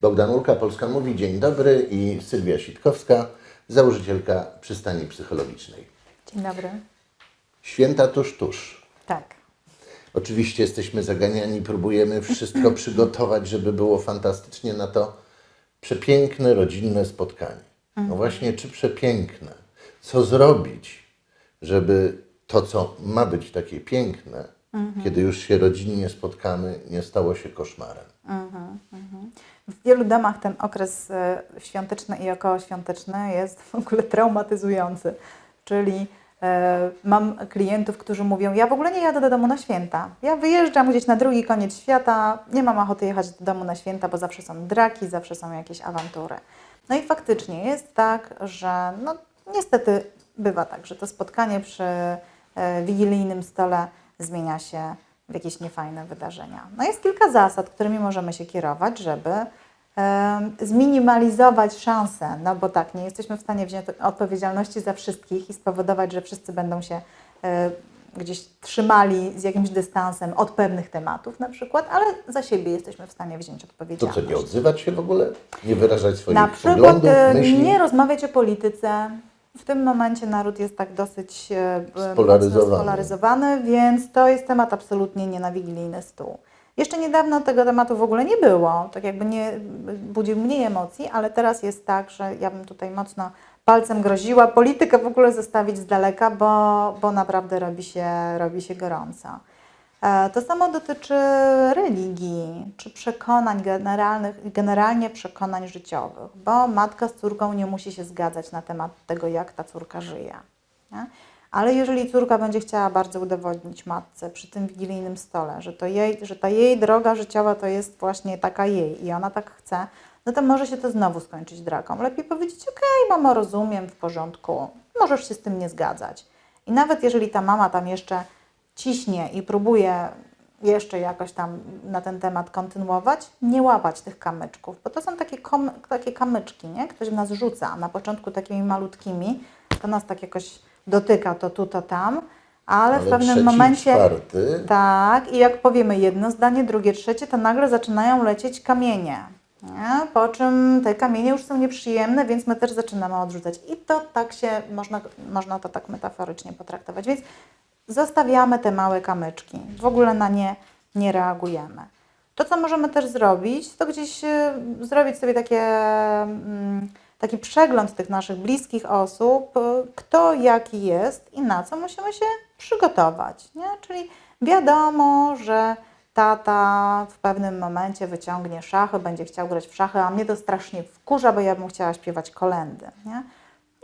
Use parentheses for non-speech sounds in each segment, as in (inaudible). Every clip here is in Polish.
Bogdan Urka, Polska Mówi, dzień dobry i Sylwia Sitkowska, założycielka przystani psychologicznej. Dzień dobry. Święta tuż, tuż. Tak. Oczywiście jesteśmy zaganiani, próbujemy wszystko (laughs) przygotować, żeby było fantastycznie na to przepiękne, rodzinne spotkanie. No właśnie, czy przepiękne? Co zrobić, żeby to, co ma być takie piękne, kiedy już się rodzinnie spotkamy, nie stało się koszmarem? W wielu domach ten okres e, świąteczny i okołoświąteczny jest w ogóle traumatyzujący. Czyli e, mam klientów, którzy mówią: Ja w ogóle nie jadę do domu na święta. Ja wyjeżdżam gdzieś na drugi koniec świata, nie mam ochoty jechać do domu na święta, bo zawsze są draki, zawsze są jakieś awantury. No i faktycznie jest tak, że no, niestety bywa tak, że to spotkanie przy e, wigilijnym stole zmienia się w jakieś niefajne wydarzenia. No jest kilka zasad, którymi możemy się kierować, żeby em, zminimalizować szanse, no bo tak, nie jesteśmy w stanie wziąć odpowiedzialności za wszystkich i spowodować, że wszyscy będą się e, gdzieś trzymali z jakimś dystansem od pewnych tematów na przykład, ale za siebie jesteśmy w stanie wziąć To odpowiedzialność. co, nie odzywać się w ogóle? Nie wyrażać swoich Na przykład poglądów, e, myśli? nie rozmawiać o polityce. W tym momencie naród jest tak dosyć e, b- Spolaryzowany. spolaryzowany, więc to jest temat absolutnie nie na wigilijny stół. Jeszcze niedawno tego tematu w ogóle nie było, tak jakby nie budził mniej emocji, ale teraz jest tak, że ja bym tutaj mocno palcem groziła politykę w ogóle zostawić z daleka, bo, bo naprawdę robi się, robi się gorąco. E, To samo dotyczy religii czy przekonań generalnych, generalnie przekonań życiowych, bo matka z córką nie musi się zgadzać na temat tego, jak ta córka żyje. Nie? Ale jeżeli córka będzie chciała bardzo udowodnić matce przy tym wigilijnym stole, że, to jej, że ta jej droga życiowa to jest właśnie taka jej i ona tak chce, no to może się to znowu skończyć draką. Lepiej powiedzieć, okej, mamo, rozumiem, w porządku, możesz się z tym nie zgadzać. I nawet jeżeli ta mama tam jeszcze ciśnie i próbuje jeszcze jakoś tam na ten temat kontynuować, nie łapać tych kamyczków, bo to są takie, kom, takie kamyczki, nie? Ktoś w nas rzuca, na początku takimi malutkimi, to nas tak jakoś dotyka to tu, to tam, ale, w pewnym trzeci, momencie... czwarty, Tak, i jak powiemy jedno zdanie, drugie, trzecie, to nagle zaczynają lecieć kamienie. Nie? Po czym te kamienie już są nieprzyjemne, więc my też zaczynamy odrzucać. I to tak się, można, można to tak metaforycznie potraktować. Więc zostawiamy te małe kamyczki, w ogóle na nie nie reagujemy. To, co możemy też zrobić, to gdzieś e, zrobić sobie takie, mm, taki przegląd tych naszych bliskich osób, e, kto jaki jest i na co musimy się przygotować. Nie? Czyli wiadomo, że tata w pewnym momencie wyciągnie szachy, będzie chciał grać w szachy, a mnie to strasznie wkurza, bo ja bym chciała śpiewać kolendy. Nie?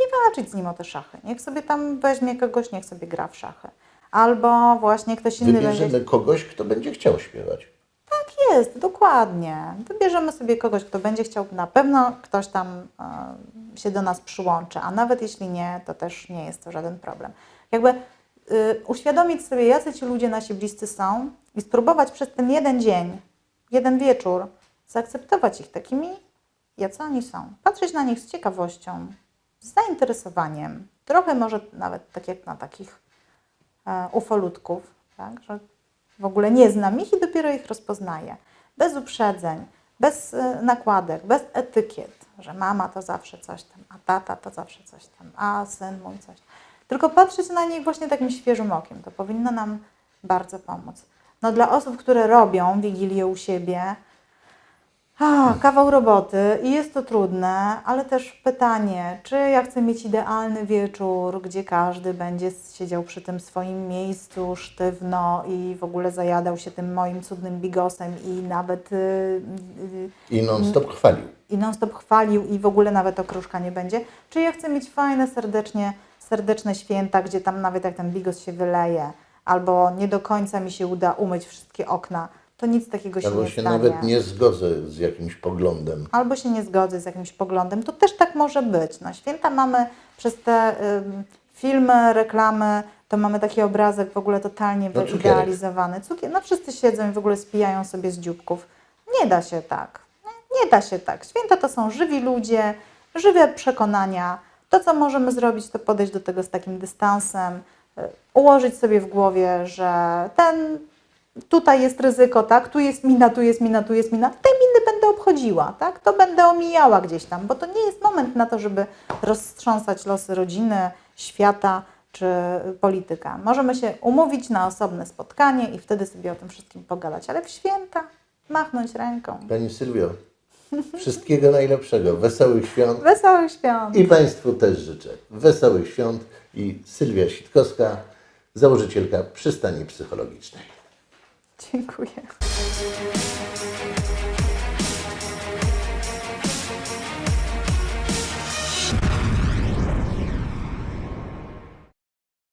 nie walczyć z nim o te szachy. Niech sobie tam weźmie kogoś, niech sobie gra w szachy. Albo właśnie ktoś inny będzie... wybierzemy kogoś, kto będzie chciał śpiewać. Tak jest, dokładnie. Wybierzemy sobie kogoś, kto będzie chciał, na pewno ktoś tam e, się do nas przyłączy, a nawet jeśli nie, to też nie jest to żaden problem. Jakby y, uświadomić sobie, jacy ci ludzie nasi bliscy są i spróbować przez ten jeden dzień, jeden wieczór zaakceptować ich takimi, jacy oni są. Patrzeć na nich z ciekawością, z zainteresowaniem, trochę może nawet tak jak na takich ufolutków, tak, że w ogóle nie znam ich i dopiero ich rozpoznaję. Bez uprzedzeń, bez e, nakładek, bez etykiet, że mama to zawsze coś tam, a tata to zawsze coś tam, a syn mój coś. Tylko patrzeć na nich właśnie takim świeżym okiem. To powinno nam bardzo pomóc. No dla osób, które robią Wigilię u siebie, a, kawał roboty i jest to trudne, ale też pytanie, czy ja chcę mieć idealny wieczór, gdzie każdy będzie siedział przy tym swoim miejscu sztywno i w ogóle zajadał się tym moim cudnym bigosem i nawet y, y, I non-stop chwalił. i non-stop chwalił i w ogóle nawet okruszka nie będzie. Czy ja chcę mieć fajne, serdecznie, serdeczne święta, gdzie tam nawet jak ten bigos się wyleje, albo nie do końca mi się uda umyć wszystkie okna, to nic takiego się Albo nie się stanie nawet nie zgodzę z jakimś poglądem. albo się nie zgodzę z jakimś poglądem, to też tak może być. No, święta mamy przez te ym, filmy, reklamy, to mamy taki obrazek w ogóle totalnie No, cukierek. wyidealizowany. Cukier, no wszyscy siedzą i w ogóle spijają sobie z dzióbków. Nie da się tak. Nie, nie da się tak. Święta to są żywi ludzie, żywe przekonania. To, co możemy zrobić, to podejść do tego z takim dystansem, y, ułożyć sobie w głowie, że ten tutaj jest ryzyko, tak? Tu jest mina, tu jest mina, tu jest mina. Te miny będę obchodziła, tak? To będę omijała gdzieś tam, bo to nie jest moment na to, żeby roztrząsać losy rodziny, świata czy polityka. Możemy się umówić na osobne spotkanie i wtedy sobie o tym wszystkim pogadać, ale w święta machnąć ręką. Pani Sylwio, wszystkiego najlepszego, wesołych świąt Wesołych świąt! i Państwu też życzę wesołych świąt i Sylwia Sitkowska, założycielka przystani psychologicznej. Dziękuję.